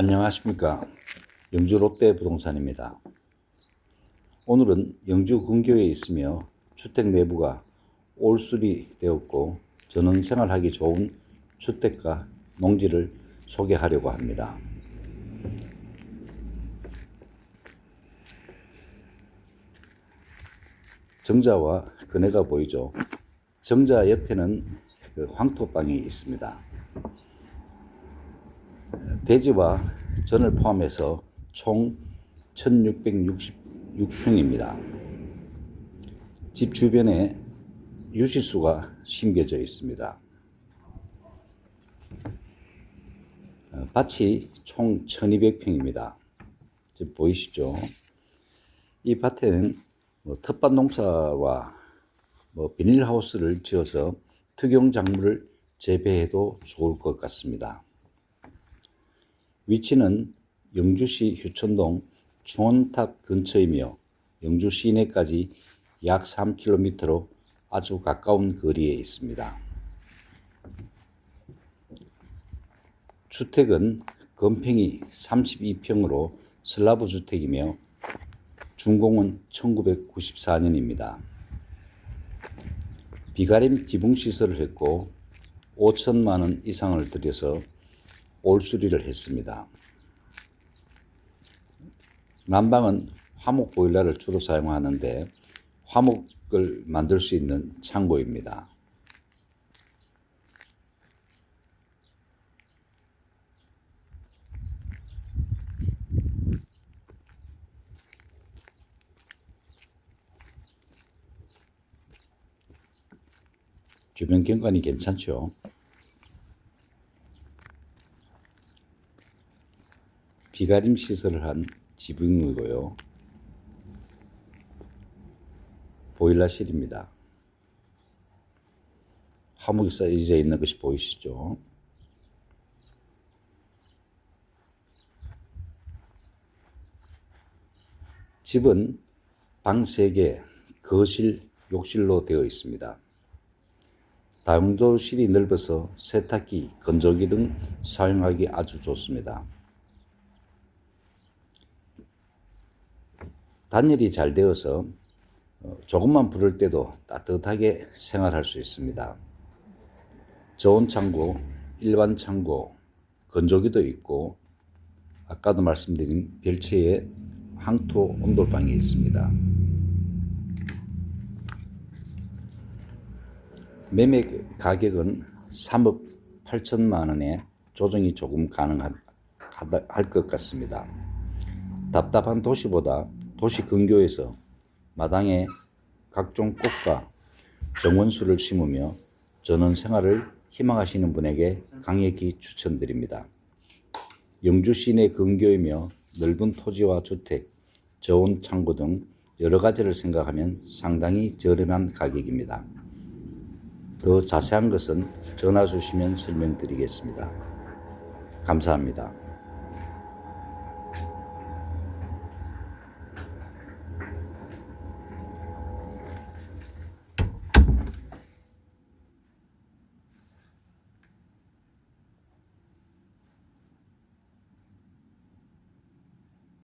안녕하십니까. 영주 롯데 부동산입니다. 오늘은 영주 근교에 있으며 주택 내부가 올수리 되었고 전원 생활하기 좋은 주택과 농지를 소개하려고 합니다. 정자와 그네가 보이죠. 정자 옆에는 그 황토방이 있습니다. 대지와 전을 포함해서 총 1666평입니다. 집 주변에 유실수가 심겨져 있습니다. 어, 밭이 총 1200평입니다. 지금 보이시죠? 이 밭에는 뭐 텃밭 농사와 뭐 비닐하우스를 지어서 특용 작물을 재배해도 좋을 것 같습니다. 위치는 영주시 휴천동 중원탑 근처이며 영주 시내까지 약 3km로 아주 가까운 거리에 있습니다. 주택은 건평이 32평으로 슬라브 주택이며 준공은 1994년입니다. 비가림 지붕 시설을 했고 5천만 원 이상을 들여서 올수리를 했습니다. 난방은 화목 보일러를 주로 사용하는데 화목을 만들 수 있는 창고입니다. 주변 경관이 괜찮죠? 비가림 시설을 한 지붕이고요. 보일러실입니다. 화목이 쌓여져 있는 것이 보이시죠? 집은 방 3개, 거실, 욕실로 되어 있습니다. 다용도실이 넓어서 세탁기, 건조기 등 사용하기 아주 좋습니다. 단열이 잘 되어서 어, 조금만 부를 때도 따뜻하게 생활할 수 있습니다. 저온 창고, 일반 창고, 건조기도 있고 아까도 말씀드린 별채에 황토 온돌방이 있습니다. 매매 가격은 3억 8천만 원에 조정이 조금 가능할 것 같습니다. 답답한 도시보다 도시 근교에서 마당에 각종 꽃과 정원수를 심으며 전원 생활을 희망하시는 분에게 강력히 추천드립니다. 영주 시내 근교이며 넓은 토지와 주택, 저온 창고 등 여러 가지를 생각하면 상당히 저렴한 가격입니다. 더 자세한 것은 전화 주시면 설명드리겠습니다. 감사합니다.